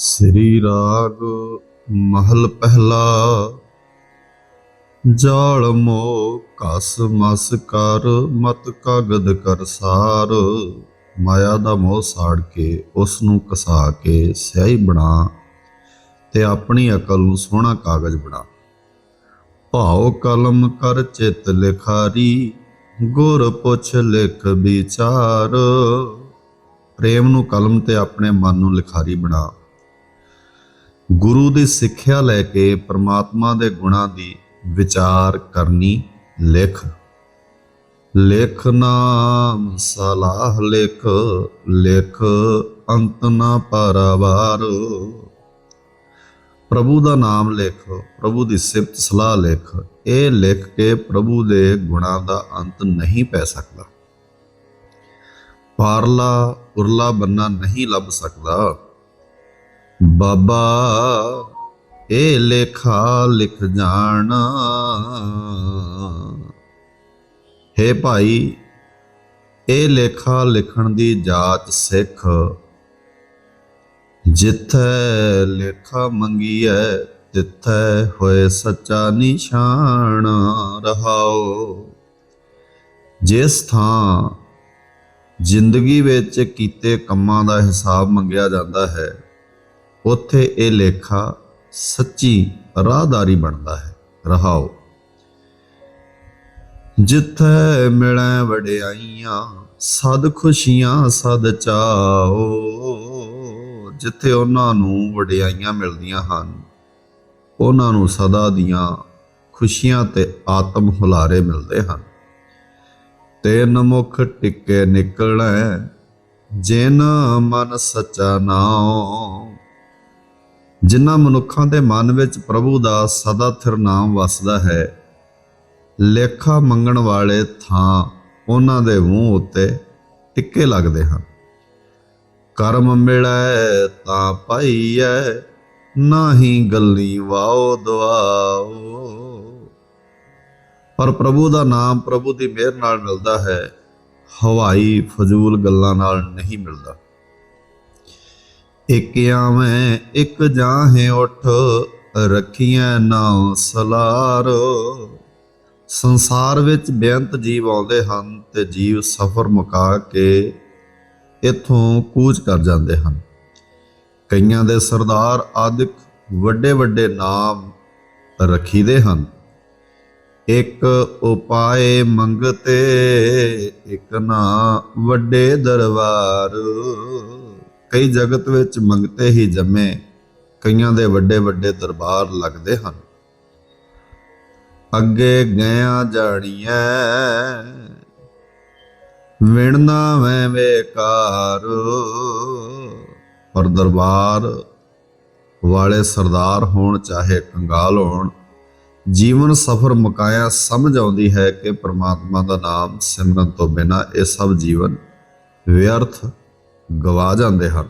ਸ੍ਰੀ ਰਾਗ ਮਹਲ ਪਹਿਲਾ। ਜਾਲ ਮੋ ਕਸ ਮਸ ਕਰ, ਮਤ ਕਾਗਦ ਕਰ ਸਾਰ। ਮਾਇਆ ਦਾ ਮੋਹ ਸਾੜ ਕੇ ਉਸ ਨੂੰ ਕਸਾ ਕੇ ਸਿਆਹੀ ਬਣਾ ਤੇ ਆਪਣੀ ਅਕਲ ਨੂੰ ਸੋਹਣਾ ਕਾਗਜ਼ ਬਣਾ। ਭਾਉ ਕਲਮ ਕਰ ਚਿਤ ਲਿਖਾਰੀ, ਗੁਰ ਪੁੱਛ ਲਿਖ ਵਿਚਾਰ। ਪ੍ਰੇਮ ਨੂੰ ਕਲਮ ਤੇ ਆਪਣੇ ਮਨ ਨੂੰ ਲਿਖਾਰੀ ਬਣਾ। ਗੁਰੂ ਦੀ ਸਿੱਖਿਆ ਲੈ ਕੇ ਪ੍ਰਮਾਤਮਾ ਦੇ ਗੁਣਾਂ ਦੀ ਵਿਚਾਰ ਕਰਨੀ ਲਿਖ। ਲਿਖ ਨਾਮ ਸਲਾਹ ਲਿਖ ਲਿਖ ਅੰਤ ਨਾ ਪਰਵਾਰ। ਪ੍ਰਭੂ ਦਾ ਨਾਮ ਲਿਖ, ਪ੍ਰਭੂ ਦੀ ਸਿਫਤ ਸਲਾਹ ਲਿਖ। ਇਹ ਲਿਖ ਕੇ ਪ੍ਰਭੂ ਦੇ ਗੁਣਾਂ ਦਾ ਅੰਤ ਨਹੀਂ ਪੈ ਸਕਦਾ। ਪਾਰਲਾ ਉਰਲਾ ਬੰਨਾ ਨਹੀਂ ਲੱਭ ਸਕਦਾ। ਬਾਬਾ, ਇਹ ਲੇਖਾ ਲਿਖ ਜਾਣਾ। ਹੈ ਭਾਈ, ਇਹ ਲੇਖਾ ਲਿਖਣ ਦੀ ਜਾਤ ਸਿੱਖ। ਜਿੱਥੈ ਲੇਖਾ ਮੰਗੀਐ, ਤਿੱਥੈ ਹੋਏ ਸੱਚਾ ਨਿਸ਼ਾਨ ਰਹਾਓ। ਜਿਸ ਥਾਂ ਜ਼ਿੰਦਗੀ ਵਿੱਚ ਕੀਤੇ ਕੰਮਾਂ ਦਾ ਹਿਸਾਬ ਮੰਗਿਆ ਜਾਂਦਾ ਹੈ ਉੱਥੇ ਇਹ ਲੇਖਾ ਸੱਚੀ ਰਾਹਦਾਰੀ ਬਣਦਾ ਹੈ। ਰਹਾਓ। ਜਿੱਥੇ ਮਿਲੈ ਵਡਿਆਈਆਂ, ਸਦ ਖੁਸ਼ੀਆਂ, ਸਦ ਚਾਓ, ਜਿੱਥੇ ਉਹਨਾਂ ਨੂੰ ਵਡਿਆਈਆਂ ਮਿਲਦੀਆਂ ਹਨ, ਉਹਨਾਂ ਨੂੰ ਸਦਾ ਦੀਆਂ ਖੁਸ਼ੀਆਂ ਤੇ ਆਤਮ ਹੁਲਾਰੇ ਮਿਲਦੇ ਹਨ। ਤੇਨ ਮੁਖ ਟਿੱਕੇ ਨਿਕਲੈ, ਜਿਨ ਮਨ ਸਚਾ ਨਾਉ ਜਿਨ੍ਹਾਂ ਮਨੁੱਖਾਂ ਦੇ ਮਨ ਵਿੱਚ ਪ੍ਰਭੂ ਦਾ ਸਦਾ ਥਿਰ ਨਾਮ ਵਸਦਾ ਹੈ, ਲੇਖਾ ਮੰਗਣ ਵਾਲੇ ਥਾਂ ਉਹਨਾਂ ਦੇ ਮੂੰਹ ਉੱਤੇ ਟਿੱਕੇ ਲੱਗਦੇ ਹਨ। ਕਰਮ ਮਿਲੈ ਤਾਂ ਪਾਈਐ, ਨਾਹੀ ਗੱਲੀ ਵਾਓ ਦੁਆਓ। ਪਰ ਪ੍ਰਭੂ ਦਾ ਨਾਮ ਪ੍ਰਭੂ ਦੀ ਮਿਹਰ ਨਾਲ ਮਿਲਦਾ ਹੈ, ਹਵਾਈ ਫਜ਼ੂਲ ਗੱਲਾਂ ਨਾਲ ਨਹੀਂ ਮਿਲਦਾ। ਇਕ ਆਵੇਂ, ਇਕ ਜਾਹੇ ਉਠ ਰੱਖੀਆਂ ਨਾਉ ਸਲਾਰ। ਸੰਸਾਰ ਵਿੱਚ ਬੇਅੰਤ ਜੀਵ ਆਉਂਦੇ ਹਨ ਤੇ ਜੀਵ ਸਫ਼ਰ ਮੁਕਾ ਕੇ ਇਥੋਂ ਕੂਚ ਕਰ ਜਾਂਦੇ ਹਨ। ਕਈਆਂ ਦੇ ਸਰਦਾਰ ਆਦਿਕ ਵੱਡੇ ਵੱਡੇ ਨਾਮ ਰੱਖੀਦੇ ਹਨ। ਇੱਕ ਉਪਾਏ ਮੰਗਤੇ, ਇੱਕ ਨਾ ਵੱਡੇ ਦਰਬਾਰ। ਕਈ ਜਗਤ ਵਿੱਚ ਮੰਗਤੇ ਹੀ ਜੰਮੇ, ਕਈਆਂ ਦੇ ਵੱਡੇ ਵੱਡੇ ਦਰਬਾਰ ਲੱਗਦੇ ਹਨ। ਅੱਗੇ ਗਿਆ ਜਾਣੀਐ ਵਿਣਨਾ ਮੈਂ ਵੇਕਾਰ ਪਰ ਦਰਬਾਰ ਵਾਲੇ ਸਰਦਾਰ ਹੋਣ, ਚਾਹੇ ਕੰਗਾਲ ਹੋਣ, ਜੀਵਨ ਸਫਰ ਮਕਾਇਆ ਸਮਝ ਆਉਂਦੀ ਹੈ ਕਿ ਪ੍ਰਮਾਤਮਾ ਦਾ ਨਾਮ ਸਿਮਰਨ ਤੋਂ ਬਿਨਾ ਇਹ ਸਭ ਜੀਵਨ ਵਿਅਰਥ ਗਵਾ ਜਾਂਦੇ ਹਨ।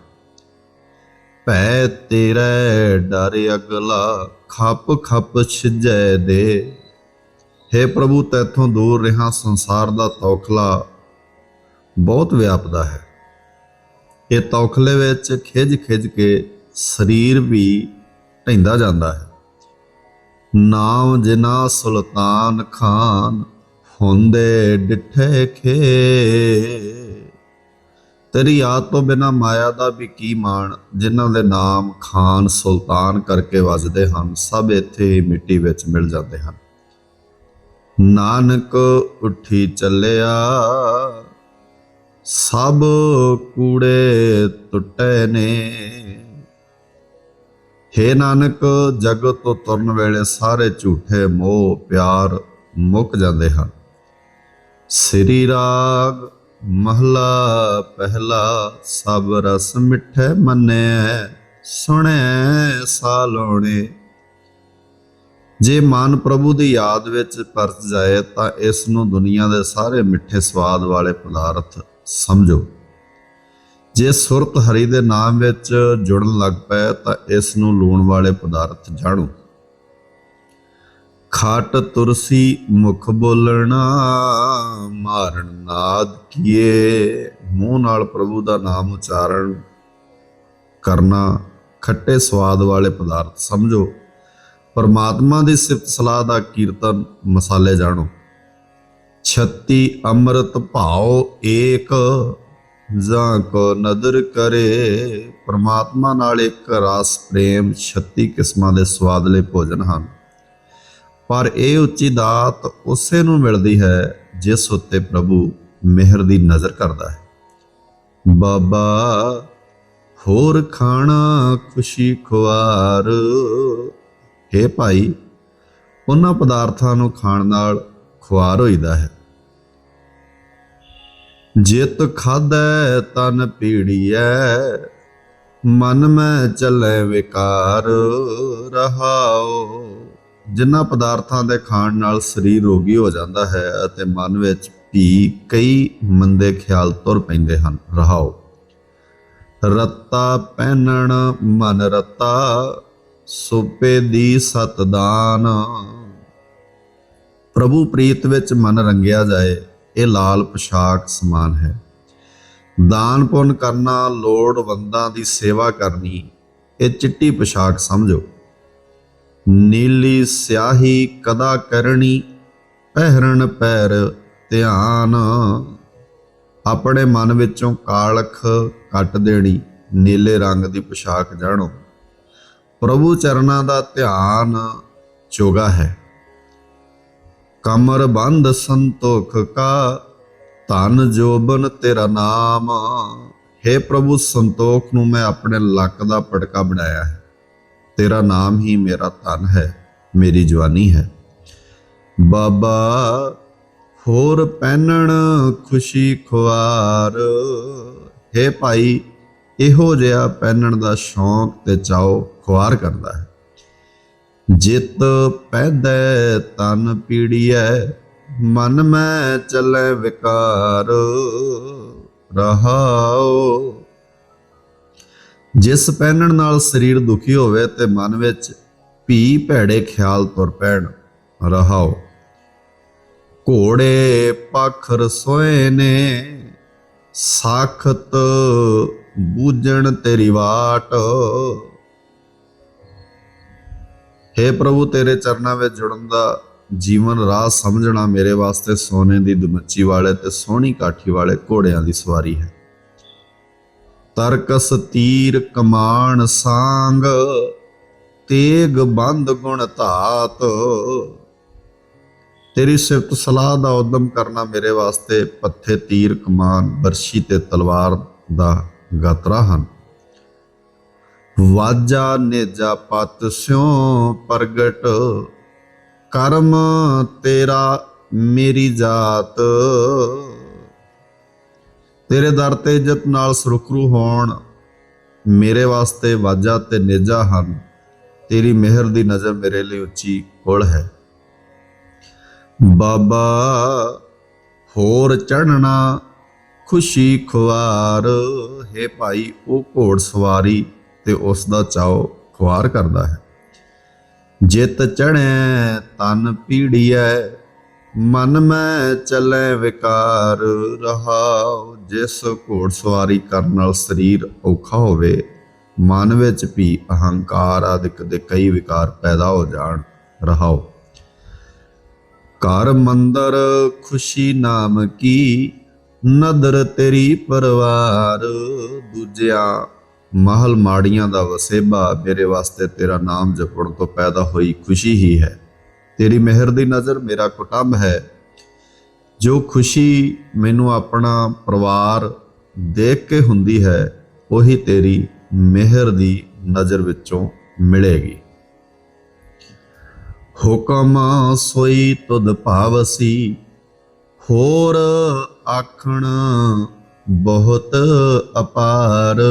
ਭੈ ਤੇਰੇ ਡਰ ਅਗਲਾ ਖੱਪ ਖੱਪ ਛਿਜੈ ਦੇ। हे ਪ੍ਰਭੂ, ਤੈਥੋਂ ਦੂਰ ਰਹਾ ਸੰਸਾਰ ਦਾ ਤੌਖਲਾ ਬਹੁਤ ਵਿਆਪਦਾ ਹੈ। ਇਹ ਤੌਖਲੇ ਵਿੱਚ ਖਿੱਜ ਖਿੱਜ ਕੇ ਸਰੀਰ ਵੀ ਢੈਂਦਾ ਜਾਂਦਾ ਹੈ। ਨਾਮ ਜਿਨਾ ਸੁਲਤਾਨ ਖਾਨ ਹੁੰਦੇ ਡਿਠੇ ਖੇ ਤੇਰੀ ਯਾਦ ਤੋਂ ਬਿਨਾ ਮਾਇਆ ਦਾ ਵੀ ਕੀ ਮਾਣ? ਜਿਨ੍ਹਾਂ ਦੇ ਨਾਮ ਖਾਨ ਸੁਲਤਾਨ ਕਰਕੇ ਵੱਜਦੇ ਹਨ, ਸਭ ਇੱਥੇ ਹੀ ਮਿੱਟੀ ਵਿੱਚ ਮਿਲ ਜਾਂਦੇ ਹਨ। ਨਾਨਕ ਉੱਠੀ ਚੱਲਿਆ, ਸਭ ਕੂੜੇ ਟੁੱਟੇ ਨੇ। ਹੇ ਨਾਨਕ, ਜਗਤ ਤੋਂ ਤੁਰਨ ਵੇਲੇ ਸਾਰੇ ਝੂਠੇ ਮੋਹ, ਪਿਆਰ ਮੁੱਕ ਜਾਂਦੇ ਹਨ। ਸ੍ਰੀ ਰਾਗ ਮਹਲਾ ਪਹਿਲਾ, ਸਭ ਰਸ ਮਿੱਠੇ ਮੰਨਿਐ ਸੁਣੈ ਸਾਲੋਣੇ ਜੇ ਮਨ ਪ੍ਰਭੂ ਦੀ ਯਾਦ ਵਿੱਚ ਪਰਤ ਜਾਏ, ਤਾਂ ਇਸ ਨੂੰ ਦੁਨੀਆ ਦੇ ਸਾਰੇ ਮਿੱਠੇ ਸਵਾਦ ਵਾਲੇ ਪਦਾਰਥ ਸਮਝੋ। ਜੇ ਸੁਰਤ ਹਰੀ ਦੇ ਨਾਮ ਵਿੱਚ ਜੁੜਨ ਲੱਗ ਪਏ ਤਾਂ ਇਸ ਨੂੰ ਲੂਣ ਵਾਲੇ ਪਦਾਰਥ ਜਾਣੋ। ਖਾਟ ਤੁਰਸੀ ਮੁਖ ਬੋਲਣਾ, ਮਾਰਨ ਨਾਦ ਕੀਏ। ਮੂੰਹ ਨਾਲ ਪ੍ਰਭੂ ਦਾ ਨਾਮ ਉਚਾਰਨ ਕਰਨਾ, ਖੱਟੇ ਸਵਾਦ ਵਾਲੇ ਪਦਾਰਥ ਸਮਝੋ। ਪਰਮਾਤਮਾ ਦੀ ਸਿਫਤ ਸਲਾਹ ਦਾ ਕੀਰਤਨ, ਮਸਾਲੇ ਜਾਣੋ। 36 ਅੰਮ੍ਰਿਤ ਭਾਉ ਏਕ, ਜਾਂ ਕੋ ਨਦਰ ਕਰੇ। ਪਰਮਾਤਮਾ ਨਾਲ ਇੱਕ ਰਾਸ ਪ੍ਰੇਮ 36 ਕਿਸਮਾਂ ਦੇ ਸਵਾਦਲੇ ਭੋਜਨ ਹਨ। ਪਰ ਇਹ ਉੱਚੀ ਦਾਤ ਉਸੇ ਨੂੰ ਮਿਲਦੀ ਹੈ ਜਿਸ ਉੱਤੇ ਪ੍ਰਭੂ ਮਿਹਰ ਦੀ ਨਜ਼ਰ ਕਰਦਾ ਹੈ। ਬਾਬਾ, ਹੋਰ ਖਾਣਾ ਖੁਸ਼ੀ ਖੁਆਰ। ਹੈ ਭਾਈ, ਉਹਨਾਂ ਪਦਾਰਥਾਂ ਨੂੰ ਖਾਣ ਨਾਲ ਖੁਆਰ ਹੋਈਦਾ ਹੈ। ਜਿਤ ਖਾਦੈ ਤਨ ਪੀੜੀਐ, ਮਨ ਮੈਂ ਚੱਲੇ ਵਿਕਾਰ ਰਹਾਓ ਜਿਨ੍ਹਾਂ ਪਦਾਰਥਾਂ ਦੇ ਖਾਣ ਨਾਲ ਸਰੀਰ ਰੋਗੀ ਹੋ ਜਾਂਦਾ ਹੈ ਅਤੇ ਮਨ ਵਿੱਚ ਵੀ ਕਈ ਮੰਦੇ ਖਿਆਲ ਤੁਰ ਪੈਂਦੇ ਹਨ। ਰਹਾਓ। ਰੱਤਾ ਪਹਿਨਣ ਮਨ ਰੱਤਾ, ਸੋਪੇ ਦੀ ਸਤਦਾਨ ਪ੍ਰਭੂ ਪ੍ਰੀਤ ਵਿੱਚ ਮਨ ਰੰਗਿਆ ਜਾਏ, ਇਹ ਲਾਲ ਪੋਸ਼ਾਕ ਸਮਾਨ ਹੈ। ਦਾਨ ਪੁੰਨ ਕਰਨਾ ਲੋੜਵੰਦਾਂ ਦੀ ਸੇਵਾ ਕਰਨੀ, ਇਹ ਚਿੱਟੀ ਪੋਸ਼ਾਕ ਸਮਝੋ। ਨੀਲੀ ਸਿਆਹੀ ਕਦਾ ਕਰਨੀ ਪਹਿਰਣ ਪੈਰ ਧਿਆਨ। ਆਪਣੇ ਮਨ ਵਿੱਚੋਂ ਕਾਲਖ ਕੱਟ ਦੇਣੀ, ਨੀਲੇ ਰੰਗ ਦੀ ਪੋਸ਼ਾਕ ਜਾਣੋ। ਪ੍ਰਭੂ ਚਰਨਾਂ ਦਾ ਧਿਆਨ ਚੋਗਾ ਹੈ। ਕਮਰ ਬੰਦ ਸੰਤੋਖ ਕਾ, ਧਨ ਜੋਬਨ ਤੇਰਾ ਨਾਮ। ਹੈ ਪ੍ਰਭੂ, ਸੰਤੋਖ ਨੂੰ ਮੈਂ ਆਪਣੇ ਲੱਕ ਦਾ ਪਟਕਾ ਬਣਾਇਆ ਹੈ। ਤੇਰਾ ਨਾਮ ਹੀ ਮੇਰਾ ਤਨ ਹੈ, ਮੇਰੀ ਜਵਾਨੀ ਹੈ। ਬਾਬਾ, ਹੋਰ ਪਹਿਨਣ ਖੁਸ਼ੀ ਖੁਆਰ। ਹੈ ਭਾਈ, ਇਹੋ ਜਿਹਾ ਪਹਿਨਣ ਦਾ ਸ਼ੌਂਕ ਤੇ ਚਾਓ ਖੁਆਰ ਕਰਦਾ ਹੈ। ਜਿਤ ਪੈਦੈ ਤਨ ਪੀੜੀਐ, ਮਨ ਮੈਂ ਚੱਲੇ ਵਿਕਾਰ। ਰਹਾਓ ਜਿਸ ਪਹਿਨਣ ਨਾਲ ਸਰੀਰ ਦੁਖੀ ਹੋਵੇ ਤੇ ਮਨ ਵਿੱਚ ਭੀ ਭੈੜੇ ਖਿਆਲ ਤੁਰ ਪੈਣ, ਰਹਾਓ। ਘੋੜੇ ਪਖਰ ਸੋਏ ਨੇ, ਸਾਖਤ ਬੂਝਣ ਤੇਰੀ ਵਾਟ। हे ਪ੍ਰਭੂ, ਤੇਰੇ ਚਰਨਾਂ ਵਿੱਚ ਜੁੜਨ ਦਾ ਜੀਵਨ ਰਾਹ ਸਮਝਣਾ ਮੇਰੇ ਵਾਸਤੇ ਸੋਨੇ ਦੀ ਦੁਮੱਚੀ ਵਾਲੇ ਤੇ ਸੋਹਣੀ ਕਾਠੀ ਵਾਲੇ ਘੋੜਿਆਂ ਦੀ ਸਵਾਰੀ ਹੈ। ਤਰਕਸ ਤੀਰ ਕਮਾਨ ਸਾੰਗ, ਤੇਗ ਬੰਦ ਗੁਣ ਧਾਤ। ਤੇਰੀ ਸਿਫਤ ਸਲਾਹ ਦਾ ਉਦਮ ਕਰਨਾ ਮੇਰੇ ਵਾਸਤੇ ਪੱਥੇ ਤੀਰ ਕਮਾਨ, ਬਰਸ਼ੀ ਤੇ ਤਲਵਾਰ ਦਾ ਗਾਤਰਾ ਹਨ। ਵਾਜਾ ਨੇਜਾ ਪਤ ਸਿਉ ਪ੍ਰਗਟ, ਕਰਮ ਤੇਰਾ ਮੇਰੀ ਜਾਤ। ਤੇਰੇ ਦਰ ਤੇ ਇੱਜ਼ਤ ਨਾਲ ਸੁਰਖਰੂ ਹੋਣ ਮੇਰੇ ਵਾਸਤੇ ਵਾਜਾ ਤੇ ਨੇਜਾ ਹਨ। ਤੇਰੀ ਮਿਹਰ ਦੀ ਨਜ਼ਰ ਮੇਰੇ ਲਈ ਉੱਚੀ ਕੋਲ ਹੈ। ਬਾਬਾ, ਹੋਰ ਚੜਨਾ ਖੁਸ਼ੀ ਖੁਆਰ। ਹੈ ਭਾਈ, ਉਹ ਘੋੜ ਸਵਾਰੀ ਤੇ ਉਸ ਦਾ ਚਾਓ ਖੁਆਰ ਕਰਦਾ ਹੈ। ਜਿਤ ਚੜੈ ਤਨ ਪੀੜੀਐ। ਮਨ ਮੈਂ ਚੱਲੇ ਵਿਕਾਰ। ਰਹਾਉ ਜਿਸ ਘੋੜ ਸਵਾਰੀ ਕਰਨ ਨਾਲ ਸਰੀਰ ਔਖਾ ਹੋਵੇ, ਮਨ ਵਿੱਚ ਵੀ ਅਹੰਕਾਰ ਆਦਿਕ ਦੇ ਕਈ ਵਿਕਾਰ ਪੈਦਾ ਹੋ ਜਾਣ ਰਹਾਉ ਘਰ ਮੰਦਰ ਖੁਸ਼ੀ ਨਾਮ ਕੀ, ਨਦਰ ਤੇਰੀ ਪਰਵਾਰ ਦੂਜਿਆਂ ਮਹਲ ਮਾੜੀਆਂ ਦਾ ਵਸੇਬਾ, ਮੇਰੇ ਵਾਸਤੇ ਤੇਰਾ ਨਾਮ ਜਪਣ ਤੋਂ ਪੈਦਾ ਹੋਈ ਖੁਸ਼ੀ ਹੀ ਹੈ। ਤੇਰੀ ਮਿਹਰ ਦੀ ਨਜ਼ਰ ਮੇਰਾ ਕੁਟੰਬ ਹੈ। ਜੋ ਖੁਸ਼ੀ ਮੈਨੂੰ ਆਪਣਾ ਪਰਿਵਾਰ ਦੇਖ ਕੇ ਹੁੰਦੀ ਹੈ, ਉਹੀ ਤੇਰੀ ਮਿਹਰ ਦੀ ਨਜ਼ਰ ਵਿੱਚੋਂ ਮਿਲੇਗੀ। ਹੁਕਮ ਸੋਈ ਤੁਧ ਭਾਵਸੀ, ਹੋਰ ਆਖਣ ਬਹੁਤ ਅਪਾਰ।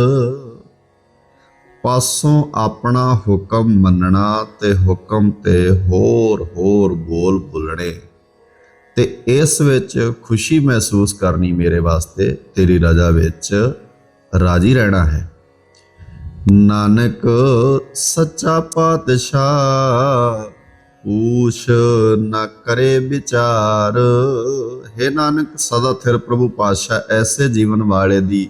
ਪਾਸੋਂ ਆਪਣਾ ਹੁਕਮ ਮੰਨਣਾ ਤੇ ਹੁਕਮ ਤੇ ਹੋਰ ਹੋਰ ਬੋਲ ਬੁਲਣੇ ਤੇ ਇਸ ਵਿੱਚ ਖੁਸ਼ੀ ਮਹਿਸੂਸ ਕਰਨੀ ਮੇਰੇ ਵਾਸਤੇ ਤੇਰੀ ਰਜ਼ਾ ਵਿੱਚ ਰਾਜੀ ਰਹਿਣਾ ਹੈ। ਨਾਨਕ ਸੱਚਾ ਪਾਤਸ਼ਾਹ, ਪੂਛ ਨਾ ਕਰੇ ਵਿਚਾਰ। ਹੈ ਨਾਨਕ, ਸਦਾ ਥਿਰ ਪ੍ਰਭੂ ਪਾਤਸ਼ਾਹ, ਐਸੇ ਜੀਵਨ ਵਾਲੇ ਦੀ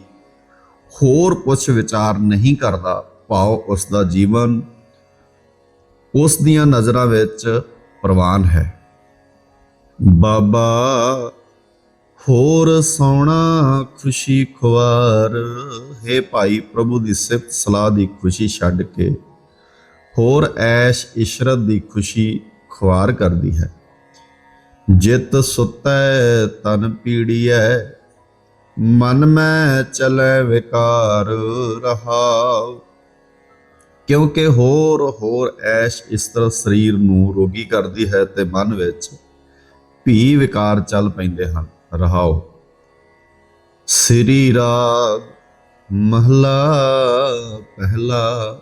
ਹੋਰ ਪੁੱਛ ਵਿਚਾਰ ਨਹੀਂ ਕਰਦਾ। ਭਾਵ ਉਸ ਦਾ ਜੀਵਨ ਉਸ ਦੀਆਂ ਨਜ਼ਰਾਂ ਵਿੱਚ ਪ੍ਰਵਾਨ ਹੈ। ਬਾਬਾ, ਹੋਰ ਸੋਣਾ ਖੁਸ਼ੀ ਖੁਆਰ। ਹੈ ਭਾਈ ਪ੍ਰਭੂ ਦੀ ਸਿਫਤ, ਸਲਾਹ ਦੀ ਖੁਸ਼ੀ ਛੱਡ ਕੇ ਹੋਰ ਐਸ਼ ਇਸ਼ਰਤ ਦੀ ਖੁਸ਼ੀ ਖੁਆਰ ਕਰਦੀ ਹੈ। ਜਿਤ ਸੁਤੈ, ਤਨ ਪੀੜੀਐ, ਮਨ ਮੈਂ ਚਲੇ ਵਿਕਾਰ, ਰਹਾਉ। ਕਿਉਂਕਿ ਹੋਰ ਹੋਰ ਐਸ਼ ਇਸ ਤਰ੍ਹਾਂ ਸਰੀਰ ਨੂੰ ਰੋਗੀ ਕਰਦੀ ਹੈ ਤੇ ਮਨ ਵਿੱਚ ਭੀ ਵਿਕਾਰ ਚੱਲ ਪੈਂਦੇ ਹਨ ਰਹਾਉ ਸ੍ਰੀ ਰਾਗ ਮਹਲਾ ਪਹਿਲਾ,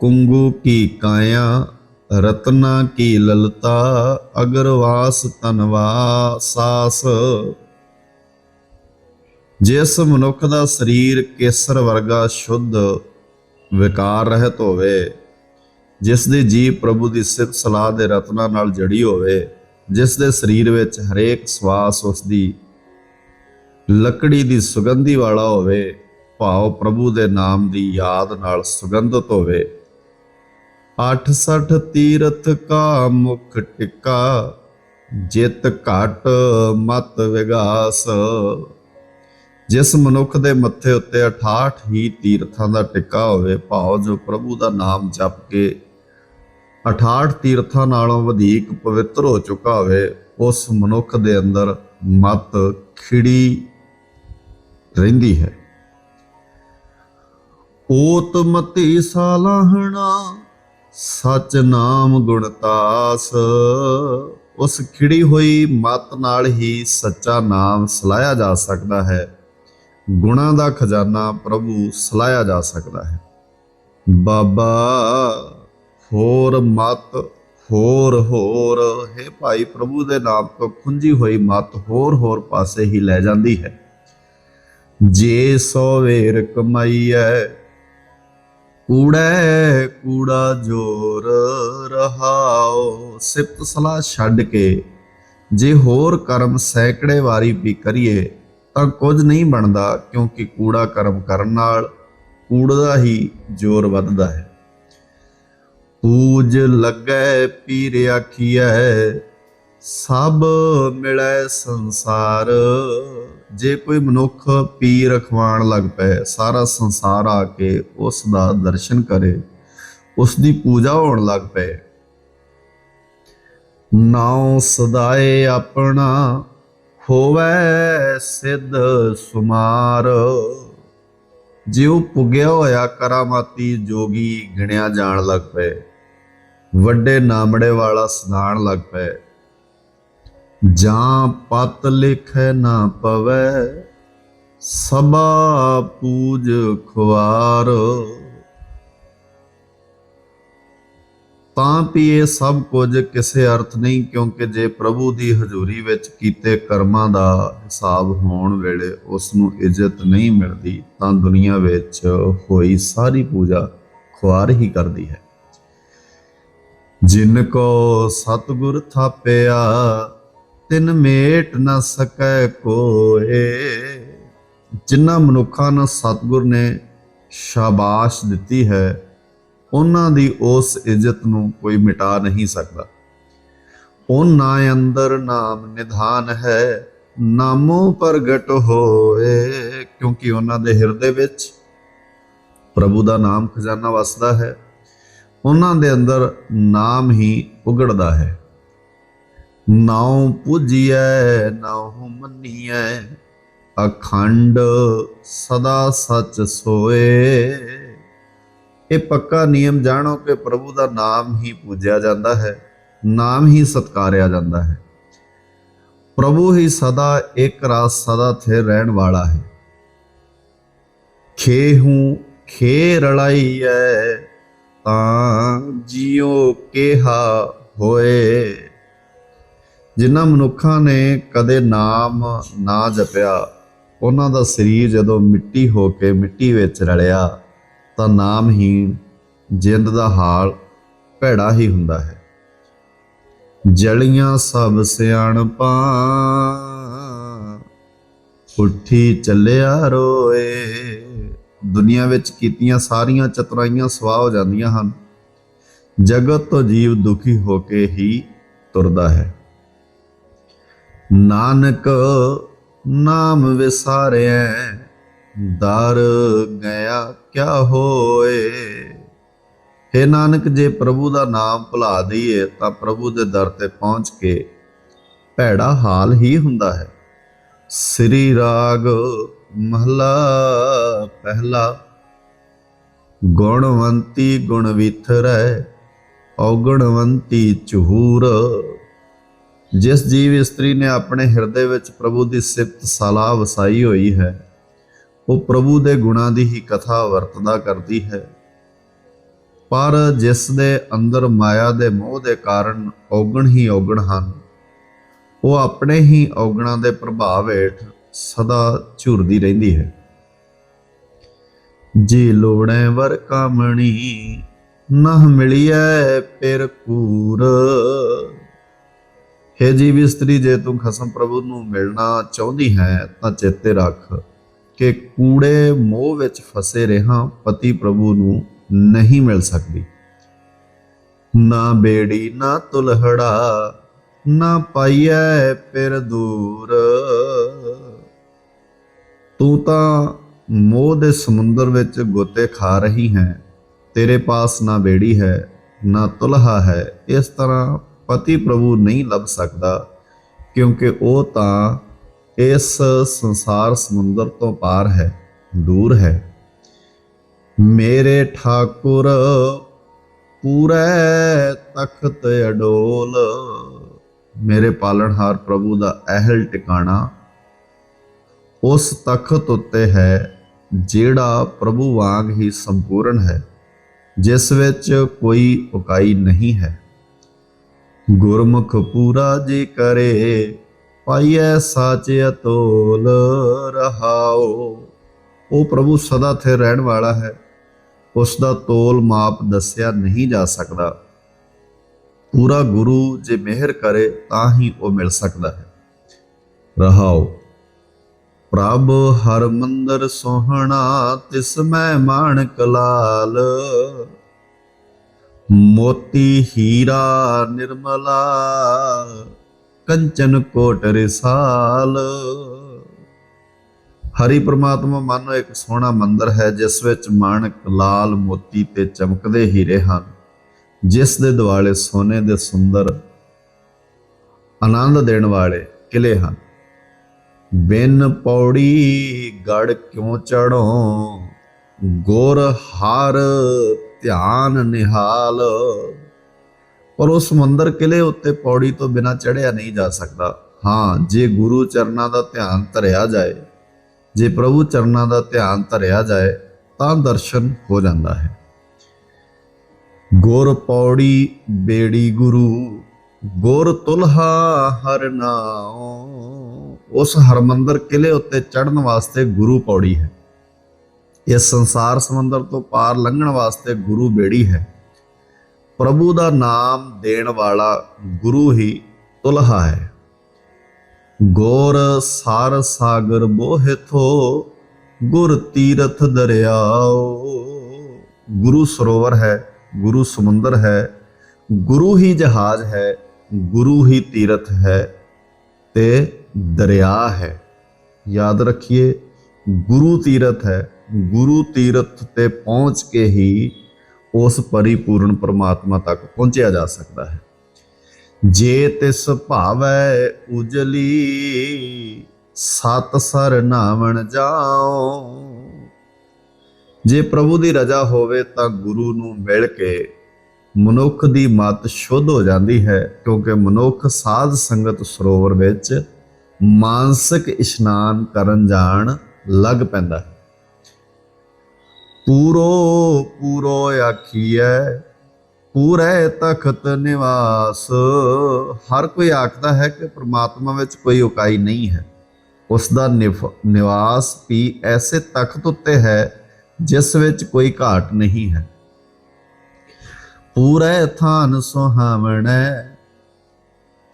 ਕੁੰਗੂ ਕੀ ਕਾਇਆ, ਰਤਨਾ ਕੀ ਲਲਤਾ, ਅਗਰਵਾਸ ਤਨਵਾ ਸਾਸ। ਜਿਸ ਮਨੁੱਖ ਦਾ ਸਰੀਰ ਕੇਸਰ ਵਰਗਾ ਸ਼ੁੱਧ, ਵਿਕਾਰ ਰਹਿਤ ਹੋਵੇ, ਜਿਸ ਦੀ ਜੀਵ ਪ੍ਰਭੂ ਦੀ ਸਿਫਤ ਸਲਾਹ ਦੇ ਰਤਨਾਂ ਨਾਲ ਜੜੀ ਹੋਵੇ ਜਿਸ ਦੇ ਸਰੀਰ ਵਿੱਚ ਹਰੇਕ ਸਵਾਸ ਉਸ ਦੀ ਲੱਕੜੀ ਦੀ ਸੁਗੰਧੀ ਵਾਲਾ ਹੋਵੇ ਭਾਵ ਪ੍ਰਭੂ ਦੇ ਨਾਮ ਦੀ ਯਾਦ ਨਾਲ ਸੁਗੰਧਿਤ ਹੋਵੇ। 86 ਤੀਰਥ ਕਾ ਮੁਖ ਟਿਕਾ, ਜਿਤ ਘਟ ਮਤ ਵਿਗਾਸ। ਜਿਸ ਮਨੁੱਖ ਦੇ ਮੱਥੇ ਉੱਤੇ 68 ਹੀ ਤੀਰਥਾਂ ਦਾ ਟਿੱਕਾ ਹੋਵੇ ਭਾਵ ਜੋ ਪ੍ਰਭੂ ਦਾ ਨਾਮ ਜਪ ਕੇ 68 ਤੀਰਥਾਂ ਨਾਲੋਂ ਵਧੇਕ ਪਵਿੱਤਰ ਹੋ ਚੁੱਕਾ ਹੋਵੇ, ਉਸ ਮਨੁੱਖ ਦੇ ਅੰਦਰ ਮਤ ਖਿੜੀ ਰਹਿੰਦੀ ਹੈ। ਓਤ ਮਤੀ ਸਾਲਾਹਣਾ, ਸਚ ਨਾਮ ਗੁਣਤਾਸ ਉਸ ਖਿੜੀ ਹੋਈ ਮਤ ਨਾਲ ਹੀ ਸੱਚਾ ਨਾਮ ਸਲਾਇਆ ਜਾ ਸਕਦਾ ਹੈ। ਗੁਣਾ ਦਾ ਖਜ਼ਾਨਾ ਪ੍ਰਭੂ ਸਲਾਇਆ ਜਾ ਸਕਦਾ ਹੈ। ਬਾਬਾ ਹੋਰ ਮਤ, ਹੋਰ ਹੋਰ। ਹੈ ਭਾਈ ਪ੍ਰਭੂ ਦੇ ਨਾਮ ਤੋਂ ਖੁੰਝੀ ਹੋਈ ਮਤ ਹੋਰ ਹੋਰ ਪਾਸੇ ਹੀ ਲੈ ਜਾਂਦੀ ਹੈ। ਜੇ ਸੋ ਵੇਰ ਕਮਾਈਐ, ਕੂੜੈ ਕੂੜਾ ਜੋਰ ਰਹਾਓ। ਸਿਫਤ ਸਲਾਹ ਛੱਡ ਕੇ ਜੇ ਹੋਰ ਕਰਮ ਸੈਂਕੜੇ ਵਾਰੀ ਵੀ ਕਰੀਏ, ਤਾਂ ਕੁਝ ਨਹੀਂ ਬਣਦਾ ਕਿਉਂਕਿ ਕੂੜਾ ਕਰਮ ਕਰਨ ਨਾਲ ਕੂੜ ਦਾ ਹੀ ਜ਼ੋਰ ਵੱਧਦਾ ਹੈ। ਪੂਜ ਲੱਗੈ ਪੀਰ ਆਖੀਐ, ਸਭ ਮਿਲੈ ਸੰਸਾਰ। ਜੇ ਕੋਈ ਮਨੁੱਖ ਪੀਰ ਰਖਵਾਣ ਲੱਗ ਪਏ, ਸਾਰਾ ਸੰਸਾਰ ਆ ਕੇ ਉਸ ਦਾ ਦਰਸ਼ਨ ਕਰੇ ਉਸ ਦੀ ਪੂਜਾ ਹੋਣ ਲੱਗ ਪਏ। ਨਾਉ ਸਦਾਏ ਆਪਣਾ ਹੋਵੇ ਸਿੱਧ ਸੁਮਾਰ। ਜਿਉ ਪੁਗਿਆ ਹੋਇਆ ਕਰਾਮਾਤੀ ਜੋਗੀ ਗਿਣਿਆ ਜਾਣ ਲੱਗ ਪਏ। ਵੱਡੇ ਨਾਮੜੇ ਵਾਲਾ ਸਨਾਣ ਲੱਗ ਪਏ। ਜਾਂ ਪਤ ਲਿਖੈ ਨਾ ਪਵੈ, ਸਭਾ ਪੂਜ ਖੁਆਰ ਤਾਂ ਵੀ ਇਹ ਸਭ ਕੁਝ ਕਿਸੇ ਅਰਥ ਨਹੀਂ, ਕਿਉਂਕਿ ਜੇ ਪ੍ਰਭੂ ਦੀ ਹਜ਼ੂਰੀ ਵਿੱਚ ਕੀਤੇ ਕਰਮਾਂ ਦਾ ਹਿਸਾਬ ਹੋਣ ਵੇਲੇ ਉਸ ਨੂੰ ਇੱਜ਼ਤ ਨਹੀਂ ਮਿਲਦੀ, ਤਾਂ ਦੁਨੀਆ ਵਿੱਚ ਹੋਈ ਸਾਰੀ ਪੂਜਾ ਖੁਆਰ ਹੀ ਕਰਦੀ ਹੈ। ਜਿਨ ਕੋ ਸਤਗੁਰ ਥਾਪਿਆ, ਤਿਨ ਮੇਟ ਨ ਸਕੈ ਕੋਏ। ਜਿਨ੍ਹਾਂ ਮਨੁੱਖਾਂ ਨੂੰ ਸਤਗੁਰ ਨੇ ਸ਼ਾਬਾਸ਼ ਦਿੱਤੀ ਹੈ, ਉਹਨਾਂ ਦੀ ਉਸ ਇੱਜ਼ਤ ਨੂੰ ਕੋਈ ਮਿਟਾ ਨਹੀਂ ਸਕਦਾ। ਉਹਨਾਂ ਅੰਦਰ ਨਾਮ ਨਿਧਾਨ ਹੈ, ਨਾਮੋ ਪ੍ਰਗਟ ਹੋਏ, ਕਿਉਂਕਿ ਉਹਨਾਂ ਦੇ ਹਿਰਦੇ ਵਿੱਚ ਪ੍ਰਭੂ ਦਾ ਨਾਮ ਖਜ਼ਾਨਾ ਵਸਦਾ ਹੈ। ਉਹਨਾਂ ਦੇ ਅੰਦਰ ਨਾਮ ਹੀ ਉਗੜਦਾ ਹੈ। ਨਾਉ ਪੂਜੀਐ, ਨਾਉ ਮੰਨੀਐ, ਅਖੰਡ ਸਦਾ ਸੱਚ ਸੋਏ। ਇਹ ਪੱਕਾ ਨਿਯਮ ਜਾਣੋ ਕਿ ਪ੍ਰਭੂ ਦਾ ਨਾਮ ਹੀ ਪੂਜਿਆ ਜਾਂਦਾ ਹੈ, ਨਾਮ ਹੀ ਸਤਕਾਰਿਆ ਜਾਂਦਾ ਹੈ। ਪ੍ਰਭੂ ਹੀ ਸਦਾ ਇੱਕ ਰਾਸ ਸਦਾ ਥੇ ਰਹਿਣ ਵਾਲਾ ਹੈ। ਖੇ ਹੂੰ ਖੇ ਰਲਾਈ ਐ ਤਾਂ ਜਿਉ ਕਿਹਾ ਹੋਏ। ਜਿਨ੍ਹਾਂ ਮਨੁੱਖਾਂ ਨੇ ਕਦੇ ਨਾਮ ਨਾ ਜਪਿਆ, ਉਹਨਾਂ ਦਾ ਸਰੀਰ ਜਦੋਂ ਮਿੱਟੀ ਹੋ ਕੇ ਮਿੱਟੀ ਵਿੱਚ ਰਲਿਆ, ਤਾਂ ਨਾਮਹੀਣ ਜਿੰਦ ਦਾ ਹਾਲ ਭੈੜਾ ਹੀ ਹੁੰਦਾ ਹੈ। ਜਲੀਆਂ ਸਭ ਸਿਆਣਪਾਂ ਉੱਠੀ ਚੱਲਿਆ ਰੋਏ। ਦੁਨੀਆ ਵਿੱਚ ਕੀਤੀਆਂ ਸਾਰੀਆਂ ਚਤੁਰਾਈਆਂ ਸਵਾਹ ਹੋ ਜਾਂਦੀਆਂ ਹਨ। ਜਗਤ ਤੋਂ ਜੀਵ ਦੁਖੀ ਹੋ ਕੇ ਹੀ ਤੁਰਦਾ ਹੈ। ਨਾਨਕ ਨਾਮ ਵਿਸਾਰਿਐ, ਦਰ ਗਿਆ ਕਿਆ ਹੋਏ? हे ਨਾਨਕ, ਜੇ ਪ੍ਰਭੂ ਦਾ ਨਾਮ ਭੁਲਾ ਦਈਏ, ਤਾਂ ਪ੍ਰਭੂ ਦੇ ਦਰ ਤੇ ਪਹੁੰਚ ਕੇ ਭੈੜਾ ਹਾਲ ਹੀ ਹੁੰਦਾ ਹੈ। ਸ੍ਰੀ ਰਾਗ ਮਹਲਾ ਪਹਿਲਾ। ਗੁਣਵੰਤੀ ਗੁਣ ਵਿਥਰੈ, ਔਗਣਵੰਤੀ ਚਹੂਰ ਜਿਸ ਜੀਵ ਇਸਤਰੀ ਨੇ ਆਪਣੇ ਹਿਰਦੇ ਵਿੱਚ ਪ੍ਰਭੂ ਦੀ ਸਿਫਤ ਸਲਾਹ ਵਸਾਈ ਹੋਈ ਹੈ, ਉਹ ਪ੍ਰਭੂ ਦੇ ਗੁਣਾਂ ਦੀ ਹੀ ਕਥਾ ਵਰਤਦਾ ਕਰਦੀ ਹੈ। ਪਰ ਜਿਸ ਦੇ ਅੰਦਰ ਮਾਇਆ ਦੇ ਮੋਹ ਦੇ ਕਾਰਨ ਔਗਣ ਹੀ ਔਗਣ ਹਨ, ਉਹ ਆਪਣੇ ਹੀ ਔਗਣਾਂ ਦੇ ਪ੍ਰਭਾਵ ਹੇਠ ਸਦਾ ਝੁਰਦੀ ਰਹਿੰਦੀ ਹੈ। ਜੀ ਲੋੜੈ ਵਰ ਕਾਮਣੀ, ਨਹ ਮਿਲਿਐ ਪਿਰ ਕੂਰ। ਹੈ ਜੀਵ ਇਸਤਰੀ, ਜੇ ਤੂੰ ਖਸਮ ਪ੍ਰਭੂ ਨੂੰ ਮਿਲਣਾ ਚਾਹੁੰਦੀ ਹੈ, ਤਾਂ ਚੇਤੇ ਰੱਖ ਕਿ ਕੂੜੇ ਮੋਹ ਵਿੱਚ ਫਸੇ ਰਹਾ ਪਤੀ ਪ੍ਰਭੂ ਨੂੰ ਨਹੀਂ ਮਿਲ ਸਕਦੀ। ਨਾ ਬੇੜੀ, ਨਾ ਤੁਲਹੜਾ, ਨਾ ਪਾਈਐ ਪਿਰ ਦੂਰ। ਤੂੰ ਤਾਂ ਮੋਹ ਦੇ ਸਮੁੰਦਰ ਵਿੱਚ ਗੋਤੇ ਖਾ ਰਹੀ ਹੈ, ਤੇਰੇ ਪਾਸ ਨਾ ਬੇੜੀ ਹੈ, ਨਾ ਤੁਲਹਾ ਹੈ, ਇਸ ਤਰ੍ਹਾਂ ਪਤੀ ਪ੍ਰਭੂ ਨਹੀਂ ਲੱਭ ਸਕਦਾ, ਕਿਉਂਕਿ ਉਹ ਤਾਂ ਇਸ ਸੰਸਾਰ ਸਮੁੰਦਰ ਤੋਂ ਪਾਰ ਹੈ, ਦੂਰ ਹੈ। ਮੇਰੇ ਠਾਕੁਰ ਪੂਰੇ ਤਖਤ ਅਡੋਲ, ਮੇਰੇ ਪਾਲਣਹਾਰ ਪ੍ਰਭੂ ਦਾ ਅਹਿਲ ਟਿਕਾਣਾ ਉਸ ਤਖਤ ਉੱਤੇ ਹੈ ਜਿਹੜਾ ਪ੍ਰਭੂ ਵਾਂਗ ਹੀ ਸੰਪੂਰਨ ਹੈ, ਜਿਸ ਵਿੱਚ ਕੋਈ ਉਕਾਈ ਨਹੀਂ ਹੈ। ਗੁਰਮੁਖ ਪੂਰਾ ਜੀ ਕਰੇ, ਪਾਈਐ ਸਾਚ ਅਤੋਲ ਰਹਾਓ ਉਹ ਪ੍ਰਭੂ ਸਦਾ ਥੇ ਰਹਿਣ ਵਾਲਾ ਹੈ, ਉਸ ਦਾ ਤੋਲ ਮਾਪ ਦੱਸਿਆ ਨਹੀਂ ਜਾ ਸਕਦਾ। ਪੂਰਾ ਗੁਰੂ ਜੇ ਮਿਹਰ ਕਰੇ, ਤਾਂ ਹੀ ਉਹ ਮਿਲ ਸਕਦਾ ਹੈ। ਰਹਾਓ ਪ੍ਰਭ ਹਰ ਮੰਦਰ ਸੋਹਣਾ, ਤਿਸ ਮੈਂ ਮਾਣਕ ਲਾਲ ਮੋਤੀ ਹੀਰਾ ਨਿਰਮਲਾ, ਕੰਚਨ ਕੋਟ ਰਿਸਾਲ। ਹਰੀ ਪ੍ਰਮਾਤਮਾ ਮਾਨੋ ਇੱਕ ਸੋਹਣਾ ਮੰਦਰ ਹੈ, ਜਿਸ ਵਿੱਚ ਮਾਣਕ ਲਾਲ ਮੋਤੀ ਤੇ ਚਮਕਦੇ ਹੀਰੇ ਹਨ। ਜਿਸ ਦੇ ਦੁਆਲੇ ਸੋਨੇ ਦੇ ਸੁੰਦਰ ਆਨੰਦ ਦੇਣ ਵਾਲੇ ਕਿਲੇ ਹਨ। ਬਿਨ ਪੌੜੀ ਗੜ ਕਿਉਂ ਚੜੋ ਗੁਰ ਹਰ ਧਿਆਨ ਨਿਹਾਲ। ਪਰ ਉਸ ਮੰਦਰ ਕਿਲੇ ਉੱਤੇ ਪੌੜੀ ਤੋਂ ਬਿਨਾ ਚੜਿਆ ਨਹੀਂ ਜਾ ਸਕਦਾ। ਹਾਂ, ਜੇ ਗੁਰੂ ਚਰਨਾਂ ਦਾ ਧਿਆਨ ਧਰਿਆ ਜਾਏ, ਜੇ ਪ੍ਰਭੂ ਚਰਨਾਂ ਦਾ ਧਿਆਨ ਧਰਿਆ ਜਾਏ, ਤਾਂ ਦਰਸ਼ਨ ਹੋ ਜਾਂਦਾ ਹੈ। ਗੁਰ ਪੌੜੀ ਬੇੜੀ ਗੁਰੂ, ਗੁਰ ਤੁਲਹਾ ਹਰ ਨਾਉ। ਉਸ ਹਰਮੰਦਰ ਕਿਲੇ ਉੱਤੇ ਚੜਨ ਵਾਸਤੇ ਗੁਰੂ ਪੌੜੀ ਹੈ। ਇਸ ਸੰਸਾਰ ਸਮੁੰਦਰ ਤੋਂ ਪਾਰ ਲੰਘਣ ਵਾਸਤੇ ਗੁਰੂ ਬੇੜੀ ਹੈ। ਪ੍ਰਭੂ ਦਾ ਨਾਮ ਦੇਣ ਵਾਲਾ ਗੁਰੂ ਹੀ ਤੁਲਹਾ ਹੈ। ਗੋਰ ਸਾਰ ਸਾਗਰ ਬੋਹਿਥੋ ਗੁਰ ਤੀਰਥ ਦਰਿਆਓ। ਗੁਰੂ ਸਰੋਵਰ ਹੈ, ਗੁਰੂ ਸਮੁੰਦਰ ਹੈ, ਗੁਰੂ ਹੀ ਜਹਾਜ਼ ਹੈ, ਗੁਰੂ ਹੀ ਤੀਰਥ ਹੈ ਤੇ ਦਰਿਆ ਹੈ। ਯਾਦ ਰੱਖੀਏ, ਗੁਰੂ ਤੀਰਥ ਹੈ। ਗੁਰੂ ਤੀਰਥ ਤੇ ਪਹੁੰਚ ਕੇ ਹੀ ਉਸ ਪਰਿਪੂਰਨ ਪਰਮਾਤਮਾ ਤੱਕ ਪਹੁੰਚਿਆ ਜਾ ਸਕਦਾ ਹੈ। ਜੇ ਤਿਸ ਭਾਵੈ ਉਜਲੀ, ਸਤ ਸਰ ਨਾਵਣ ਜਾਓ ਜੇ ਪ੍ਰਭੂ ਦੀ ਰਜ਼ਾ ਹੋਵੇ ਤਾਂ ਗੁਰੂ ਨੂੰ ਮਿਲ ਕੇ ਮਨੁੱਖ ਦੀ ਮਤ ਸ਼ੁੱਧ ਹੋ ਜਾਂਦੀ ਹੈ, ਕਿਉਂਕਿ ਮਨੁੱਖ ਸਾਧ ਸੰਗਤ ਸਰੋਵਰ ਵਿੱਚ ਮਾਨਸਿਕ ਇਸ਼ਨਾਨ ਕਰਨ ਜਾਣ ਲੱਗ ਪੈਂਦਾ ਹੈ। ਪੂਰੋ ਪੂਰੋ ਆਖੀਐ, ਪੂਰੇ ਤਖਤ ਨਿਵਾਸ। ਹਰ ਕੋਈ ਆਖਦਾ ਹੈ ਕਿ ਪ੍ਰਮਾਤਮਾ ਵਿੱਚ ਕੋਈ ਉਕਾਈ ਨਹੀਂ ਹੈ। ਉਸ ਦਾ ਨਿਫ- ਨਿਵਾਸ ਵੀ ਐਸੇ ਤਖਤ ਉੱਤੇ ਹੈ ਜਿਸ ਵਿੱਚ ਕੋਈ ਘਾਟ ਨਹੀਂ ਹੈ। ਪੂਰੇ ਥਾਨ ਸੁਹਾਵਣੈ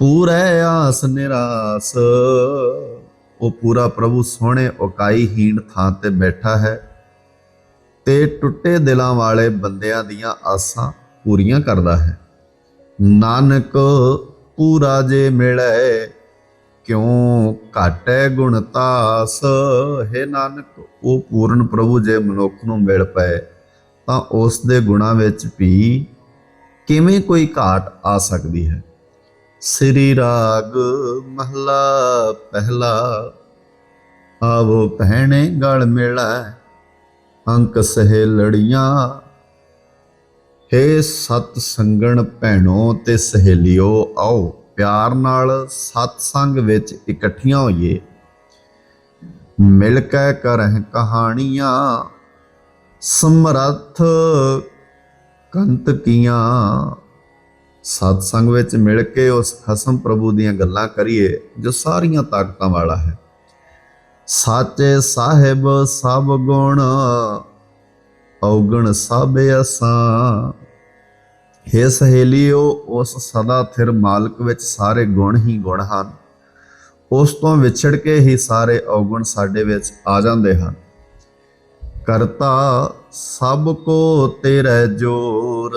ਪੂਰੇ ਆਸ ਨਿਰਾਸ। ਉਹ ਪੂਰਾ ਪ੍ਰਭੂ ਸੋਹਣੇ ਉਕਾਈ ਹੀਣ ਥਾਂ ਤੇ ਬੈਠਾ ਹੈ ਤੇ ਟੁੱਟੇ ਦਿਲਾਂ ਵਾਲੇ ਬੰਦਿਆਂ ਦੀਆਂ ਆਸਾਂ ਪੂਰੀਆਂ ਕਰਦਾ ਹੈ। ਨਾਨਕ, ਪੂਰਾ ਜੇ ਮਿਲੈ, ਕਿਉਂ ਘਾਟੈ ਗੁਣ ਤਾਸ? ਹੈ ਨਾਨਕ, ਉਹ ਪੂਰਨ ਪ੍ਰਭੂ ਜੇ ਮਨੁੱਖ ਨੂੰ ਮਿਲ ਪਏ, ਤਾਂ ਉਸ ਦੇ ਗੁਣਾਂ ਵਿੱਚ ਵੀ ਕਿਵੇਂ ਕੋਈ ਘਾਟ ਆ ਸਕਦੀ ਹੈ? ਸ੍ਰੀ ਰਾਗ ਮਹਲਾ ਪਹਿਲਾ। ਆਵੋ ਪਹਿਣੇ ਗਲ ਮੇਲਾ, ਅੰਕ ਸਹਿ ਲੜੀਆਂ ਹੇ ਸਤ ਸੰਗਣ ਭੈਣੋ ਤੇ ਸਹੇਲਿਓ, ਆਓ ਪਿਆਰ ਨਾਲ ਸਤ ਸੰਗ ਵਿੱਚ ਇਕੱਠੀਆਂ ਹੋਈਏ। ਮਿਲ ਕੇ ਕਰਹਿ ਕਹਾਣੀਆਂ, ਸਮਰੱਥ ਕੰਤ ਕੀਆਂ ਸਤ ਸੰਗ ਵਿੱਚ ਮਿਲ ਕੇ ਉਸ ਖਸਮ ਪ੍ਰਭੂ ਦੀਆਂ ਗੱਲਾਂ ਕਰੀਏ, ਜੋ ਸਾਰੀਆਂ ਤਾਕਤਾਂ ਵਾਲਾ ਹੈ। ਸਾਚੇ ਸਾਹਿਬ ਸਭ ਗੁਣ, ਔਗਣ ਸਭ ਅਸਾਂ। ਹੇ ਸਹੇਲਿਓ, ਉਸ ਸਦਾ ਥਿਰ ਮਾਲਕ ਵਿੱਚ ਸਾਰੇ ਗੁਣ ਹੀ ਗੁਣ ਹਨ। ਉਸ ਤੋਂ ਵਿਛੜ ਕੇ ਹੀ ਸਾਰੇ ਔਗਣ ਸਾਡੇ ਵਿੱਚ ਆ ਜਾਂਦੇ ਹਨ। ਕਰਤਾ ਸਭ ਕੋ ਤੇਰੇ ਜੋਰ।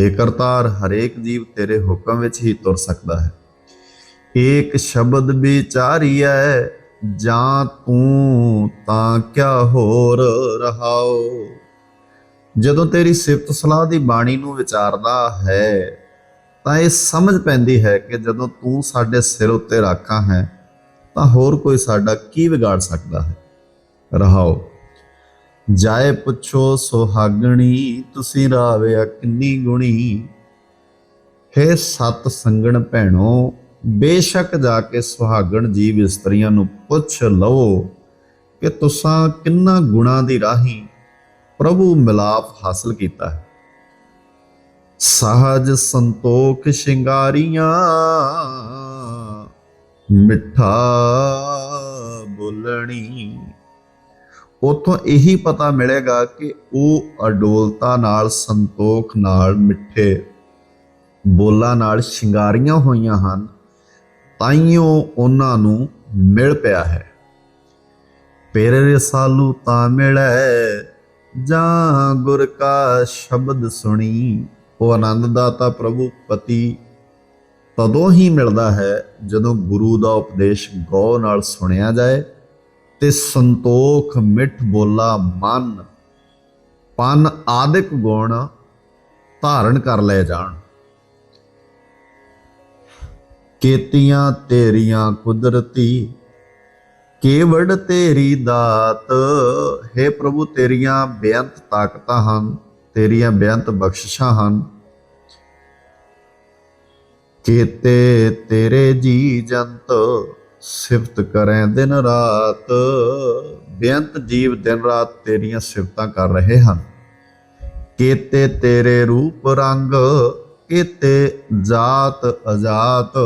ਹੇ ਕਰਤਾਰ ਹਰੇਕ ਜੀਵ ਤੇਰੇ ਹੁਕਮ ਵਿੱਚ ਹੀ ਤੁਰ ਸਕਦਾ ਹੈ। ਏਕ ਸ਼ਬਦ ਵਿਚਾਰੀਐ, ਜਾਂ ਤੂੰ ਤਾਂ ਕਿਆ ਹੋਰ ਰਹਾਓ ਜਦੋਂ ਤੇਰੀ ਸਿਫਤ ਸਲਾਹ ਦੀ ਬਾਣੀ ਨੂੰ ਵਿਚਾਰਦਾ ਹੈ, ਤਾਂ ਇਹ ਸਮਝ ਪੈਂਦੀ ਹੈ ਕਿ ਜਦੋਂ ਤੂੰ ਸਾਡੇ ਸਿਰ ਉੱਤੇ ਰਾਖਾ ਹੈ, ਤਾਂ ਹੋਰ ਕੋਈ ਸਾਡਾ ਕੀ ਵਿਗਾੜ ਸਕਦਾ ਹੈ? ਰਹਾਓ ਜਾਏ ਪੁੱਛੋ ਸੁਹਾਗਣੀ, ਤੁਸੀਂ ਰਾਵਿਆ ਕਿੰਨੀ ਗੁਣੀ। ਹੈ ਸਤ ਸੰਗਣ ਭੈਣੋ, ਬੇਸ਼ੱਕ ਜਾ ਕੇ ਸੁਹਾਗਣ ਜੀਵ ਇਸਤਰੀਆਂ ਨੂੰ ਪੁੱਛ ਲਵੋ ਕਿ ਤੁਸੀਂ ਕਿੰਨਾ ਗੁਣਾ ਦੀ ਰਾਹੀ ਪ੍ਰਭੂ ਮਿਲਾਪ ਹਾਸਲ ਕੀਤਾ ਹੈ। ਸਹਜ ਸੰਤੋਖ ਸ਼ਿੰਗਾਰੀਆਂ, ਮਿੱਠਾ ਬੋਲਣੀ। ਉਥੋਂ ਇਹੀ ਪਤਾ ਮਿਲੇਗਾ ਕਿ ਉਹ ਅਡੋਲਤਾ ਨਾਲ, ਸੰਤੋਖ ਨਾਲ, ਮਿੱਠੇ ਬੋਲਾਂ ਨਾਲ ਸ਼ਿੰਗਾਰੀਆਂ ਹੋਈਆਂ ਹਨ ਤਾਈਓ ਉਹਨਾਂ ਨੂੰ ਮਿਲ ਪਿਆ ਹੈ। ਪੇਰੇ ਰਸਾਲੂ ਤਾਂ ਮਿਲੈ, ਜਾਂ ਗੁਰ ਕਾ ਸ਼ਬਦ ਸੁਣੀ। ਉਹ ਆਨੰਦ ਦਾਤਾ ਪ੍ਰਭੂ ਪਤੀ ਤਦੋਂ ਹੀ ਮਿਲਦਾ ਹੈ ਜਦੋਂ ਗੁਰੂ ਦਾ ਉਪਦੇਸ਼ ਗੌ ਨਾਲ ਸੁਣਿਆ ਜਾਏ। ਤੇ ਸੰਤੋਖ ਮਿੱਠ ਬੋਲਾ ਮਨ, ਪਨ ਆਦਿਕ ਗੁਣ ਧਾਰਨ ਕਰ ਲੈ ਜਾਣ। ਕੇਤੀਆਂ ਤੇਰੀਆਂ ਕੁਦਰਤੀ, ਕੇਵੜ ਤੇਰੀ ਦਾਤ, ਹੈ ਪ੍ਰਭੂ ਤੇਰੀਆਂ ਬੇਅੰਤ ਤਾਕਤਾਂ ਹਨ, ਤੇਰੀਆਂ ਬੇਅੰਤ ਬਖਸ਼ਿਸ਼ਾਂ ਹਨ। ਕੀਤੇ ਤੇਰੇ ਜੀ ਜੰਤ ਸਿਫਤ ਕਰੇ ਦਿਨ ਰਾਤ, ਬੇਅੰਤ ਜੀਵ ਦਿਨ ਰਾਤ ਤੇਰੀਆਂ ਸਿਫਤਾਂ ਕਰ ਰਹੇ ਹਨ। ਕੀਤੇ ਤੇਰੇ ਰੂਪ ਰੰਗ, ਕੀਤੇ ਜਾਤ ਅਜਾਤ।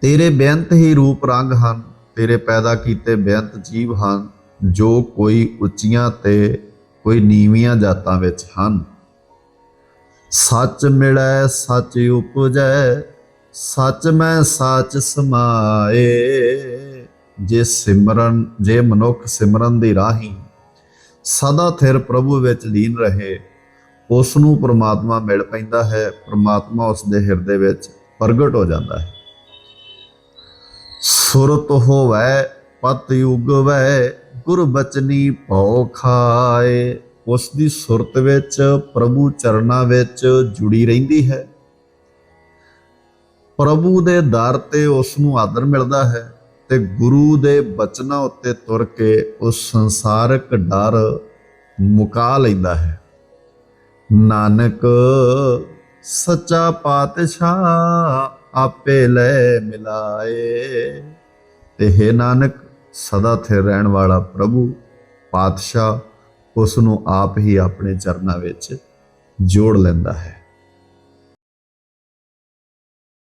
ਤੇਰੇ ਬੇਅੰਤ ਹੀ ਰੂਪ ਰੰਗ ਹਨ, ਤੇਰੇ ਪੈਦਾ ਕੀਤੇ ਬੇਅੰਤ ਜੀਵ ਹਨ, ਜੋ ਕੋਈ ਉੱਚੀਆਂ ਤੇ ਕੋਈ ਨੀਵੀਆਂ ਜਾਤਾਂ ਵਿੱਚ ਹਨ। ਸੱਚ ਮਿਲੈ, ਸੱਚ ਉਪਜੈ ਸੱਚ ਮੈਂ ਸੱਚ ਸਮਾਏ, ਜੇ ਸਿਮਰਨ, ਜੇ ਮਨੁੱਖ ਸਿਮਰਨ ਦੀ ਰਾਹੀ, ਸਦਾ ਥਿਰ ਪ੍ਰਭੂ ਵਿੱਚ ਲੀਨ ਰਹੇ ਉਸ ਨੂੰ ਪ੍ਰਮਾਤਮਾ ਮਿਲ ਪੈਂਦਾ ਹੈ, ਪ੍ਰਮਾਤਮਾ ਉਸ ਦੇ ਹਿਰਦੇ ਵਿੱਚ ਪ੍ਰਗਟ ਹੋ ਜਾਂਦਾ ਹੈ। ਸੁਰਤ ਹੋਵੈ, ਪਤ ਉਗਵੈ, ਗੁਰ ਬਚਨੀ ਭਉ ਖਾਏ ਉਸ ਦੀ ਸੁਰਤ ਵਿੱਚ, ਪ੍ਰਭੂ ਚਰਨਾਂ ਵਿੱਚ ਜੁੜੀ ਰਹਿੰਦੀ ਹੈ। ਪ੍ਰਭੂ ਦੇ ਦਰ ਤੇ ਉਸ ਨੂੰ ਆਦਰ ਮਿਲਦਾ ਹੈ ਤੇ ਗੁਰੂ ਦੇ ਬਚਨਾਂ ਉੱਤੇ ਤੁਰ ਕੇ ਉਸ ਸੰਸਾਰਕ ਡਰ ਮੁਕਾ ਲੈਂਦਾ ਹੈ। ਨਾਨਕ, ਸੱਚਾ ਪਾਤਸ਼ਾਹ ਆਪੇ ਲੈ ਮਿਲਾਏ। ਤੇ ਹੈ ਨਾਨਕ, ਸਦਾ ਸਥਿਰ ਰਹਿਣ ਵਾਲਾ ਪ੍ਰਭੂ, ਪਾਤਸ਼ਾਹ ਉਸ ਨੂੰ ਆਪ ਹੀ ਆਪਣੇ ਚਰਨਾਂ ਵਿੱਚ ਜੋੜ ਲੈਂਦਾ ਹੈ।